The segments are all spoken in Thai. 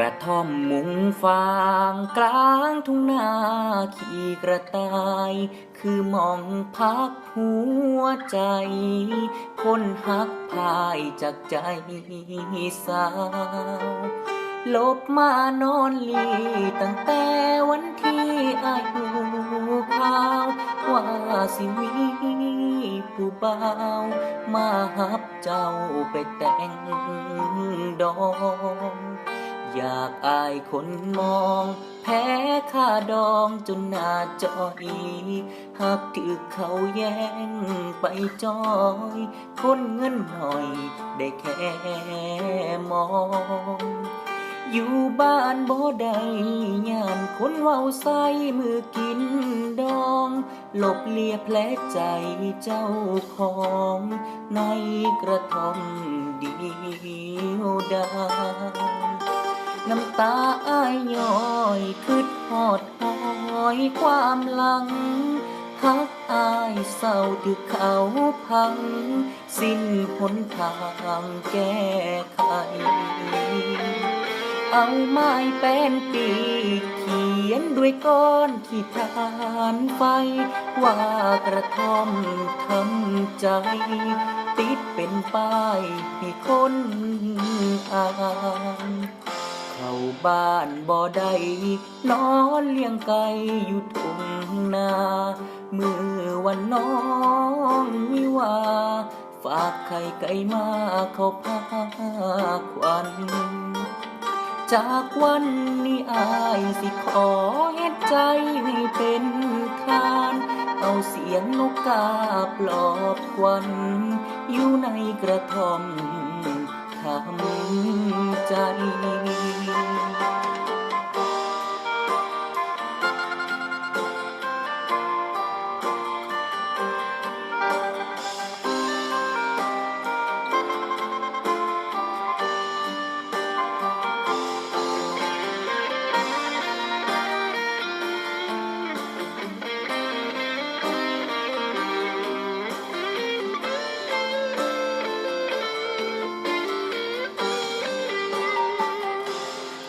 กระท่อมมุงฟางกลางทุ่งนาขี่กระต่าย คือมองพักหัวใจ คนหักพายจากใจสาว ลบมานอนลีตั้งแต่วันที่อายุข้าวว่าสิมีผู้บ่ามาหับเจ้าไปแต่งดอง อยากอายคนมอง แพ้ค่าดองจนหน้าจอยหากถือเขาแย่งไปจอย คนเงินหน่อยได้แค่มอง อยู่บ้านบ่ได้ย่านคนเว้าใส่มือกินดองหลบเลียแผลใจเจ้าของ ในกระท่อมเดียวดาย น้ำตาอ้ายย้อยคืดหอดหอยความหลังหักอายเศร้าถึกเขาพัง สิ้นหนทางแก้ไข เอาไม้แป้นปีกเขียนด้วยก้อนขีดทานไฟ ว่ากระท่อมทำใจ ติดเป็นป้ายให้คนอ่าน เข้าบ้านบ่ได้นอนเลี้ยงไก่อยู่ทุ่งนาเมื่อวันน้องวิวา ฝากไข่ไก่มาเข้าพาควันจากวันนี้อายสิขอเฮ็ดใจให้เป็นทาน เอาเสียงนกกาปลอบควัน อยู่ในกระท่อมทำใจ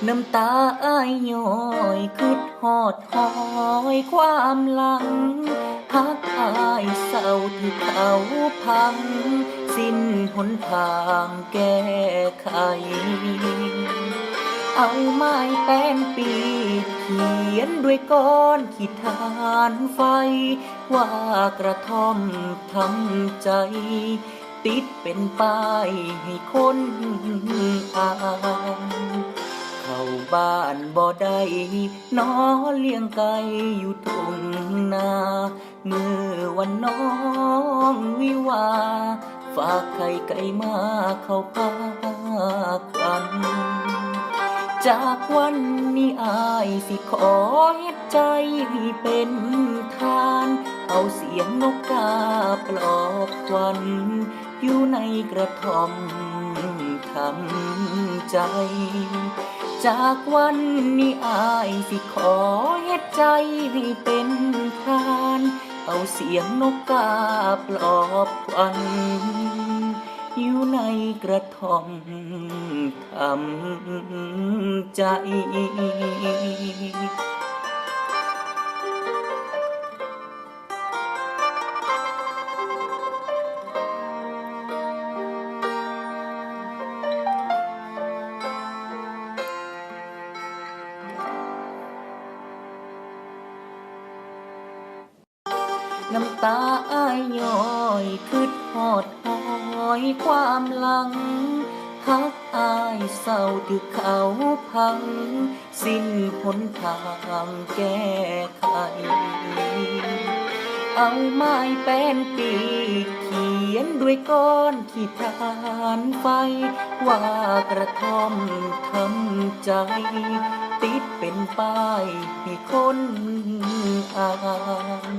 น้ำตาอ้ายย้อยคืดหอดหอยความหลังหักอายเศร้าที่เขาพัง สิ้นหนทางแก้ไข เอาไม้แป้นปีกเขียนด้วยก้อนขีดทานไฟ ว่ากระท่อมทำใจ ติดเป็นป้ายให้คนอ่านาบ้านบ่ได้นอเลี้ยงไก่อยู่ทุ่งนาเมื่อวันน้องวิวา ฝากไข่ไก่มาเข้าพาควันจากวันนี้อายสิขอเฮ็ดใจให้เป็นทาน เอาเสียงนกกาปลอบควันอยู่ในกระท่อมทำใจ จากวันนี้อายสิขอเฮ็ดใจให้เป็นทาน เอาเสียงนกกาปลอบควันอยู่ในกระท่อมทำใจ น้ำตาอ้ายย้อยคืดหอดหอยความหลังหักอายเศร้าถึกเขาพัง สิ้นหนทางแก้ไข เอาไม้แป้นปีเขียนด้วยก้อนขีดทานไฟ ว่ากระท่อมทำใจ ติดเป็นป้ายให้คนอ่าน